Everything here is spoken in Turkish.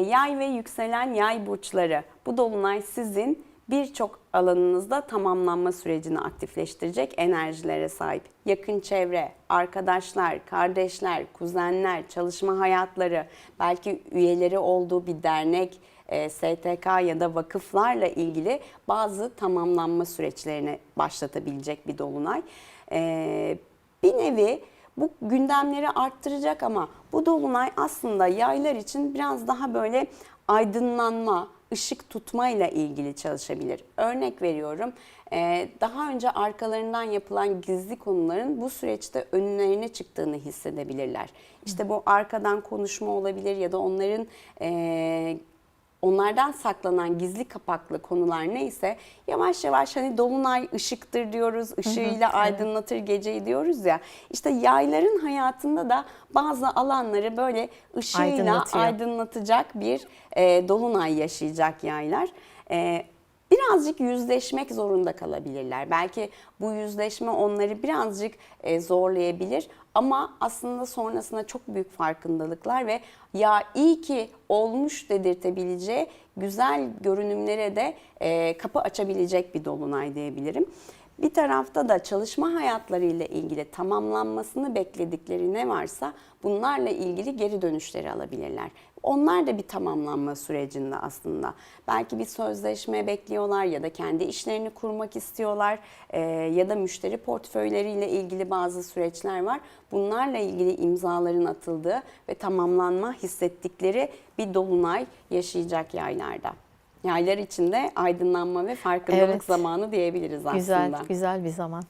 Yay ve yükselen yay burçları. Bu dolunay sizin birçok alanınızda tamamlanma sürecini aktifleştirecek enerjilere sahip. Yakın çevre, arkadaşlar, kardeşler, kuzenler, çalışma hayatları, belki üyeleri olduğu bir dernek, e, STK ya da vakıflarla ilgili bazı tamamlanma süreçlerini başlatabilecek bir dolunay. E, bir nevi bu gündemleri arttıracak ama bu dolunay aslında yaylar için biraz daha böyle aydınlanma, ışık tutma ile ilgili çalışabilir. Örnek veriyorum, e, daha önce arkalarından yapılan gizli konuların bu süreçte önlerine çıktığını hissedebilirler. İşte bu arkadan konuşma olabilir ya da onların e, onlardan saklanan gizli kapaklı konular neyse yavaş yavaş hani dolunay ışıktır diyoruz, ışığıyla aydınlatır geceyi diyoruz ya. İşte yayların hayatında da bazı alanları böyle ışığıyla Aydınlatıyor. aydınlatacak bir e, dolunay yaşayacak yaylar. E, birazcık yüzleşmek zorunda kalabilirler. Belki bu yüzleşme onları birazcık e, zorlayabilir ama aslında sonrasında çok büyük farkındalıklar ve ya iyi ki olmuş dedirtebileceği güzel görünümlere de e, kapı açabilecek bir dolunay diyebilirim. Bir tarafta da çalışma hayatlarıyla ilgili tamamlanmasını bekledikleri ne varsa bunlarla ilgili geri dönüşleri alabilirler. Onlar da bir tamamlanma sürecinde aslında. Belki bir sözleşme bekliyorlar ya da kendi işlerini kurmak istiyorlar Ee, ya da müşteri portföyleriyle ilgili bazı süreçler var. Bunlarla ilgili imzaların atıldığı ve tamamlanma hissettikleri bir dolunay yaşayacak yaylarda. Yaylar için de aydınlanma ve farkındalık Evet. zamanı diyebiliriz aslında. Güzel, güzel bir zaman.